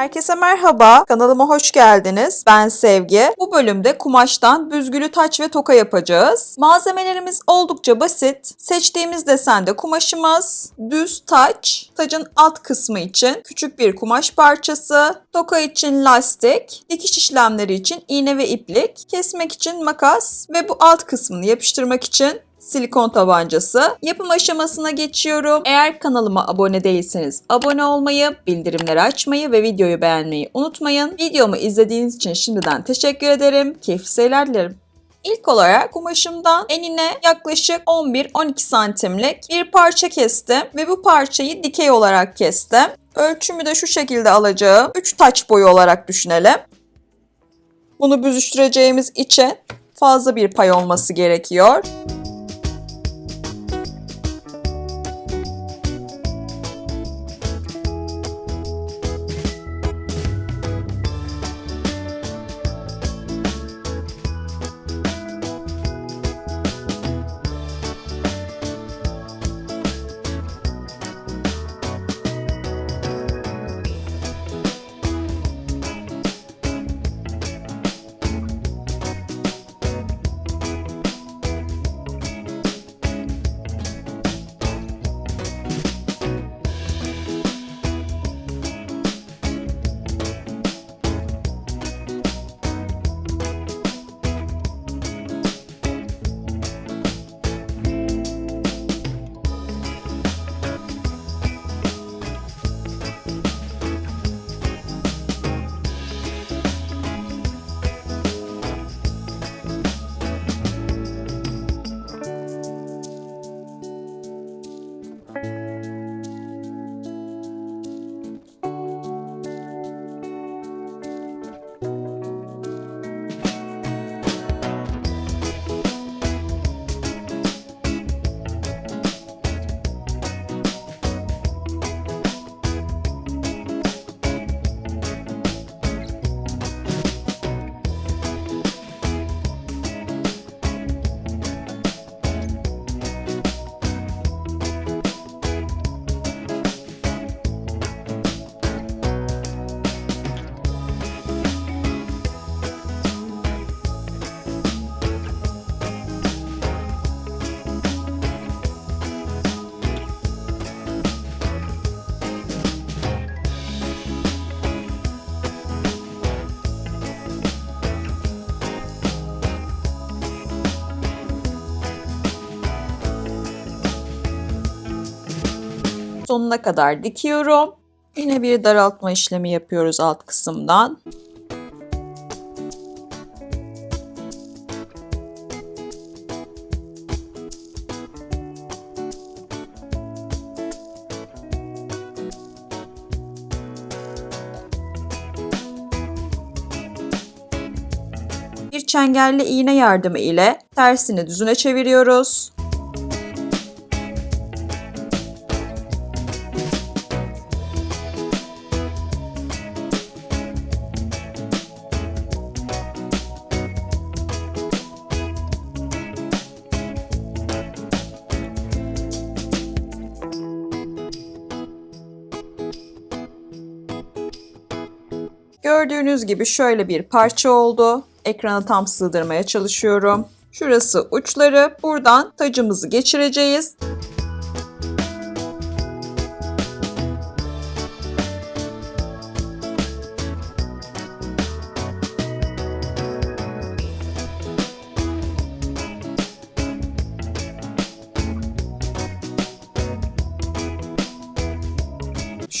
Herkese merhaba, kanalıma hoş geldiniz. Ben Sevgi. Bu bölümde kumaştan büzgülü taç ve toka yapacağız. Malzemelerimiz oldukça basit. Seçtiğimiz desende kumaşımız, düz taç, tacın alt kısmı için küçük bir kumaş parçası, toka için lastik, dikiş işlemleri için iğne ve iplik, kesmek için makas ve bu alt kısmını yapıştırmak için silikon tabancası. Yapım aşamasına geçiyorum. Eğer kanalıma abone değilseniz abone olmayı, bildirimleri açmayı ve videoyu beğenmeyi unutmayın. Videomu izlediğiniz için şimdiden teşekkür ederim. Keyifli seyirler dilerim. İlk olarak kumaşımdan enine yaklaşık 11-12 santimlik bir parça kestim ve bu parçayı dikey olarak kestim. Ölçümü de şu şekilde alacağım. 3 taç boyu olarak düşünelim. Bunu büzüştüreceğimiz için fazla bir pay olması gerekiyor. Sonuna kadar dikiyorum. Yine bir daraltma işlemi yapıyoruz alt kısımdan. Bir çengelli iğne yardımı ile tersini düzüne çeviriyoruz. Gördüğünüz gibi şöyle bir parça oldu. Ekrana tam sığdırmaya çalışıyorum. Şurası uçları. Buradan tacımızı geçireceğiz.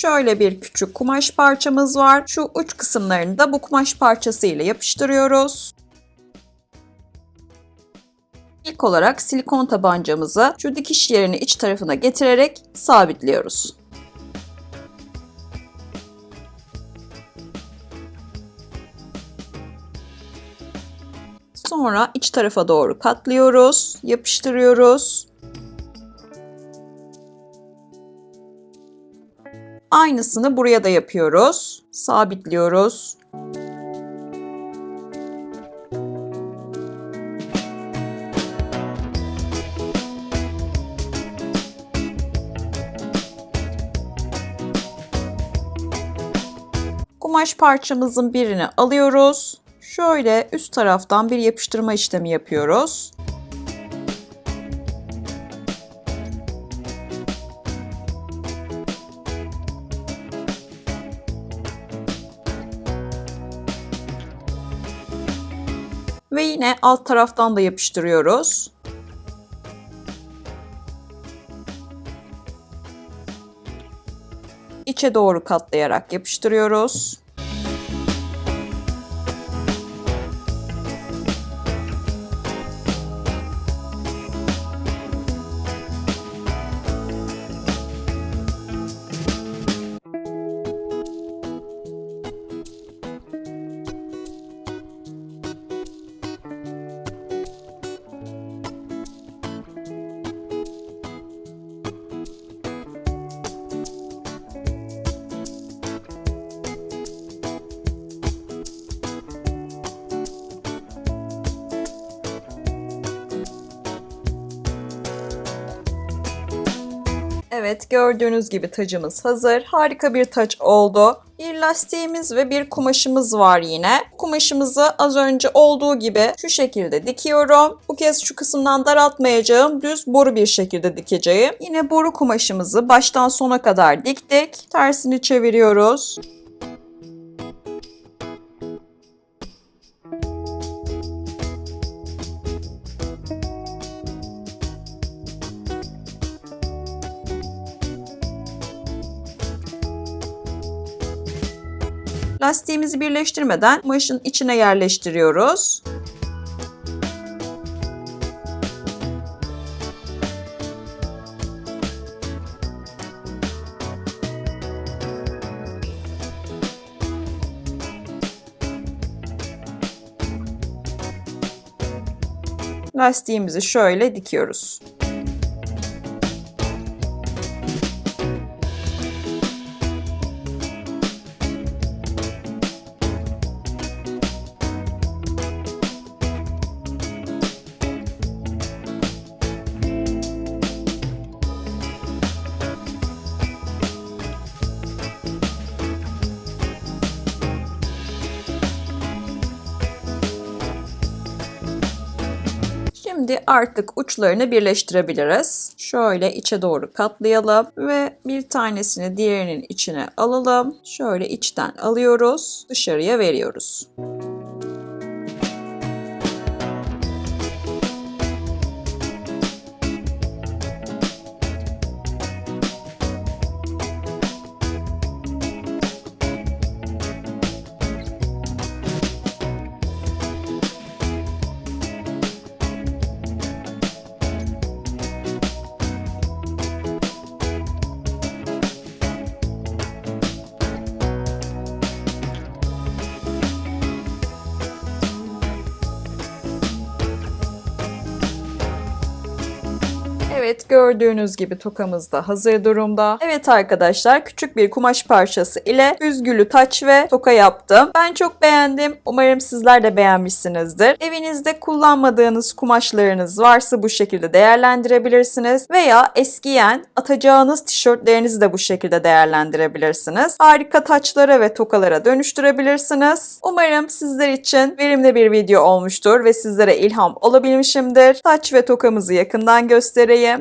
Şöyle bir küçük kumaş parçamız var. Şu uç kısımlarını da bu kumaş parçası ile yapıştırıyoruz. İlk olarak silikon tabancamızı şu dikiş yerini iç tarafına getirerek sabitliyoruz. Sonra iç tarafa doğru katlıyoruz, yapıştırıyoruz. Aynısını buraya da yapıyoruz. Sabitliyoruz. Kumaş parçamızın birini alıyoruz. Şöyle üst taraftan bir yapıştırma işlemi yapıyoruz. Ve yine alt taraftan da yapıştırıyoruz. İçe doğru katlayarak yapıştırıyoruz. Evet gördüğünüz gibi tacımız hazır. Harika bir taç oldu. Bir lastiğimiz ve bir kumaşımız var yine. Kumaşımızı az önce olduğu gibi şu şekilde dikiyorum. Bu kez şu kısımdan daraltmayacağım. Düz boru bir şekilde dikeceğim. Yine boru kumaşımızı baştan sona kadar diktik. Tersini çeviriyoruz. Lastiğimizi birleştirmeden kumaşın içine yerleştiriyoruz. Lastiğimizi şöyle dikiyoruz. Şimdi artık uçlarını birleştirebiliriz. Şöyle içe doğru katlayalım ve bir tanesini diğerinin içine alalım. Şöyle içten alıyoruz, dışarıya veriyoruz. Evet gördüğünüz gibi tokamız da hazır durumda. Evet arkadaşlar küçük bir kumaş parçası ile büzgülü taç ve toka yaptım. Ben çok beğendim. Umarım sizler de beğenmişsinizdir. Evinizde kullanmadığınız kumaşlarınız varsa bu şekilde değerlendirebilirsiniz. Veya eskiyen atacağınız tişörtlerinizi de bu şekilde değerlendirebilirsiniz. Harika taçlara ve tokalara dönüştürebilirsiniz. Umarım sizler için verimli bir video olmuştur ve sizlere ilham olabilmişimdir. Taç ve tokamızı yakından göstereyim.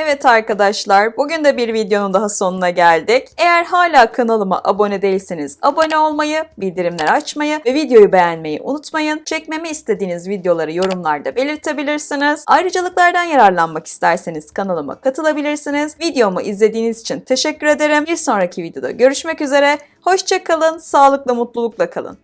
Evet arkadaşlar, bugün de bir videonun daha sonuna geldik. Eğer hala kanalıma abone değilseniz abone olmayı, bildirimleri açmayı ve videoyu beğenmeyi unutmayın. Çekmemi istediğiniz videoları yorumlarda belirtebilirsiniz. Ayrıcalıklardan yararlanmak isterseniz kanalıma katılabilirsiniz. Videomu izlediğiniz için teşekkür ederim. Bir sonraki videoda görüşmek üzere. Hoşçakalın, sağlıkla, mutlulukla kalın.